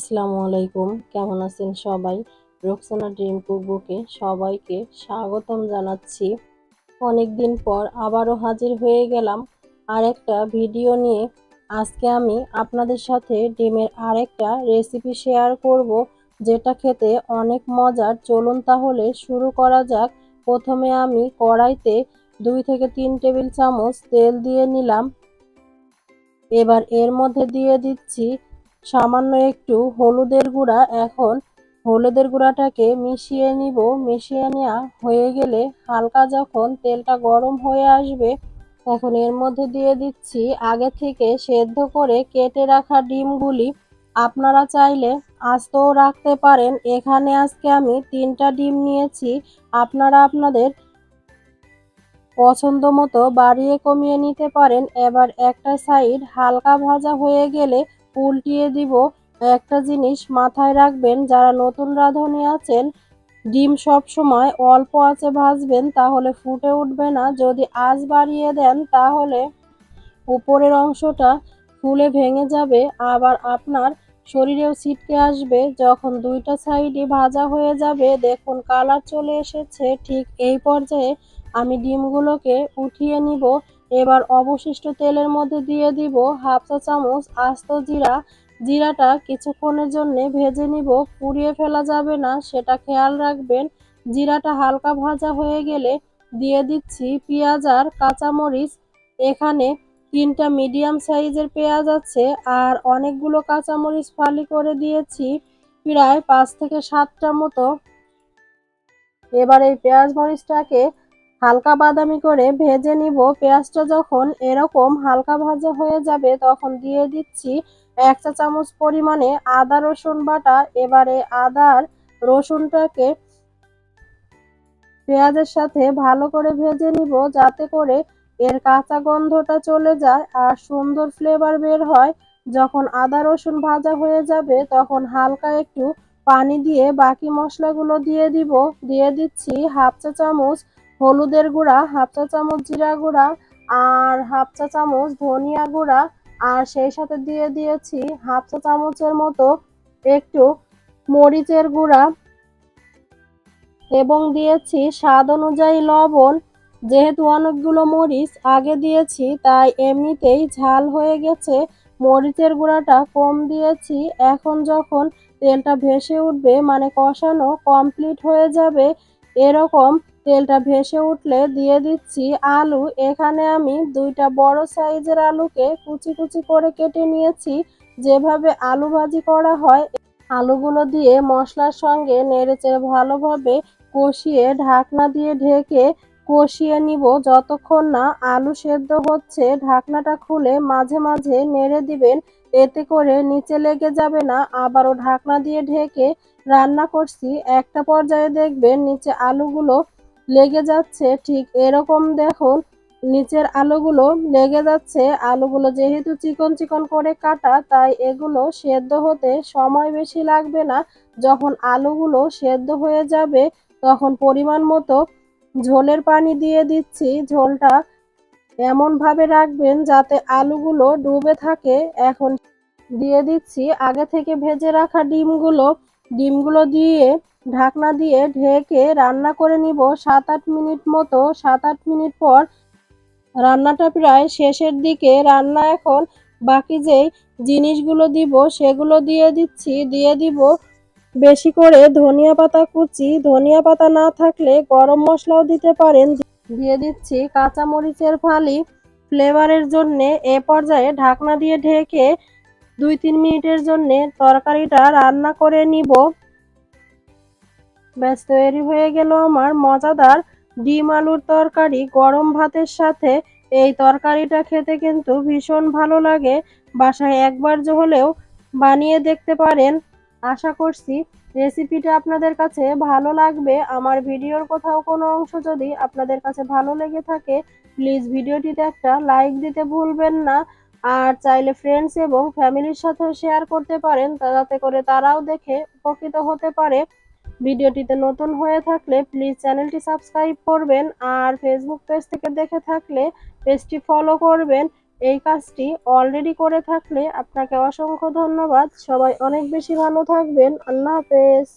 আসসালামু আলাইকুম। কেমন আছেন সবাই? রোকসানা ড্রিম কুকবুকে সবাইকে স্বাগতম জানাচ্ছি। অনেক দিন পর আবারও হাজির হয়ে গেলাম আরেকটা ভিডিও নিয়ে। আজকে আমি আপনাদের সাথে ডিমের আরেকটা রেসিপি শেয়ার করব, যেটা খেতে অনেক মজার। চলুন তাহলে শুরু করা যাক। প্রথমে আমি কড়াইতে দুই থেকে তিন টেবিল চামচ তেল দিয়ে নিলাম। এবার এর মধ্যে দিয়ে দিচ্ছি সামান্য একটু হলুদের গুঁড়া। এখন হলুদের গুঁড়াটাকে মিশিয়ে নিব। মিশিয়ে নেওয়া হয়ে গেলে হালকা যখন তেলটা গরম হয়ে আসবে, এখন এর মধ্যে দিয়ে দিচ্ছি আগে থেকে সেদ্ধ করে কেটে রাখা ডিমগুলি। আপনারা চাইলে আস্তেও রাখতে পারেন। এখানে আজকে আমি তিনটা ডিম নিয়েছি। আপনারা আপনাদের পছন্দ মতো বাড়িয়ে কমিয়ে নিতে পারেন। এবার একটা সাইড হালকা ভাজা হয়ে গেলে উল্টিয়ে দিব। একটা জিনিস মাথায় রাখবেন, যারা নতুন রাঁধুনি আছেন, ডিম সব সময় অল্প আঁচে ভাজবেন, তাহলে ফুটে উঠবে না। যদি আঁচ বাড়িয়ে দেন, তাহলে উপরের অংশটা ফুলে ভেঙে যাবে। আবার আপনার শরীরেও ছিটকে আসবে, যখন দুইটা সাইডই ভাজা হয়ে যাবে। দেখুন, কালার চলে এসেছে। ঠিক এই পর্যায়ে আমি ডিমগুলোকে উঠিয়ে নিব। এবার অবশিষ্ট তেলের মধ্যে দিয়ে দিব হাফ চা চামচ আস্ত জিরা। জিরাটা কিছুক্ষণের জন্য ভেজে নিব পুড়িয়ে ফেলা যাবে না, সেটা খেয়াল রাখবেন। জিরাটা হালকা ভাজা হয়ে গেলে দিয়ে দিচ্ছি পেঁয়াজ আর কাঁচামরিচ। এখানে তিনটা মিডিয়াম সাইজের পেঁয়াজ আছে আর অনেকগুলো কাঁচামরিচ ফালি করে দিয়েছি, প্রায় পাঁচ থেকে সাতটা মতো। এবার এই পেঁয়াজ মরিচটাকে হালকা বাদামি করে ভেজে নিব। পেঁয়াজটা যখন এরকম হালকা ভাজা হয়ে যাবে, তখন দিয়ে দিচ্ছি এক চা চামচ পরিমাণে আদা, রসুন বাটা। এবারে আদার রসুনটাকে পেঁয়াজের সাথে ভালো করে ভেজে নিব, যাতে করে এর কাঁচা গন্ধটা চলে যায় আর সুন্দর ফ্লেভার বের হয়। যখন আদা, রসুন ভাজা হয়ে যাবে, তখন হালকা একটু পানি দিয়ে বাকি মশলাগুলো দিয়ে দিব। দিয়ে দিচ্ছি হাফ চা চামচ হলুদের গুঁড়া, হাফ চা চামচ জিরা গুঁড়া আর হাফ চা চামচ ধনিয়া গুঁড়া। আর সেই সাথে দিয়ে দিয়েছি হাফ চা চামচের মতো একটু মরিচের গুঁড়া এবং দিয়েছি স্বাদ অনুযায়ী লবণ। যেহেতু অনেকগুলো মরিচ আগে দিয়েছি, তাই এমনিতেই ঝাল হয়ে গেছে। মরিচের গুঁড়াটা কম দিয়েছি। এখন যখন তেলটা ভেসে উঠবে মানে কষানো কমপ্লিট হয়ে যাবে এরকম তেলটা ভেসে উঠলে দিয়ে দিচ্ছি আলু। এখানে আমি দুইটা বড় সাইজের আলুকে কুচি কুচি করে কেটে নিয়েছি। যেভাবে আলু ভাজি করা হয়, আলুগুলো দিয়ে মশলার সঙ্গে নেড়েচেড়ে ভালোভাবে কষিয়ে ঢাকনা দিয়ে ঢেকে কষিয়ে নিব। যতক্ষণ না আলু সেদ্ধ হচ্ছে, ঢাকনাটা খুলে মাঝে মাঝে নেড়ে দিবেন। এতে করে নিচে লেগে যাবে না। আবারও ঢাকনা দিয়ে ঢেকে রান্না করছি। একটা পর্যায়ে দেখবেন নিচে আলুগুলো লেগে যাচ্ছে। ঠিক এরকম দেখুন, নিচের আলুগুলো লেগে যাচ্ছে। আলুগুলো যেহেতু চিকন চিকন করে কাটা, তাই এগুলো সেদ্ধ হতে সময় বেশি লাগবে না। যখন আলুগুলো সেদ্ধ হয়ে যাবে, তখন পরিমাণ মতো ঝোলের পানি দিয়ে দিচ্ছি। ঝোলটা এমনভাবে রাখবেন যাতে আলুগুলো ডুবে থাকে। এখন দিয়ে দিচ্ছি। আগে থেকে ভেজে রাখা ডিমগুলো ডিমগুলো দিয়ে ঢাকনা দিয়ে ঢেকে রান্না করে নিব। সাত আট মিনিট মতো সাত আট মিনিট পর রান্নাটা প্রায় শেষের দিকে। রান্না এখন বাকি যেই জিনিসগুলো দিব সেগুলো দিয়ে দিচ্ছি। দিয়ে দিব বেশি করে ধনিয়া পাতা কুচি। ধনিয়া পাতা না থাকলে গরম মশলাও দিতে পারেন। দিয়ে দিচ্ছি কাঁচা মরিচের ফালি। ফ্লেভারের জন্যে এ পর্যায়ে ঢাকনা দিয়ে ঢেকে দুই তিন মিনিটের জন্যে তরকারিটা রান্না করে নিব। ব্যাস, তৈরি হয়ে গেল আমার মজাদার ডিম আলুর তরকারি। গরম ভাতের সাথে এই তরকারিটা খেতে কিন্তু ভীষণ ভালো লাগে। বাসায় একবার হলেও বানিয়ে দেখতে পারেন। আশা করছি রেসিপিটা আপনাদের কাছে ভালো লাগবে। আমার ভিডিওর কোথাও কোনো অংশ যদি আপনাদের কাছে ভালো লেগে থাকে প্লিজ ভিডিওটিতে একটা লাইক দিতে ভুলবেন না। আর চাইলে ফ্রেন্ডস এবং ফ্যামিলির সাথেও শেয়ার করতে পারেন যাতে করে তারাও দেখে উপকৃত হতে পারে। ভিডিওটিতে নতুন হয়ে থাকলে প্লিজ চ্যানেলটি সাবস্ক্রাইব করবেন, আর ফেসবুক পেজ থেকে দেখে থাকলে পেজটি ফলো করবেন। এই কাজটি অলরেডি করে থাকলে আপনাকে অসংখ্য ধন্যবাদ। সবাই অনেক বেশি ভালো থাকবেন। আল্লাহ হাফেজ।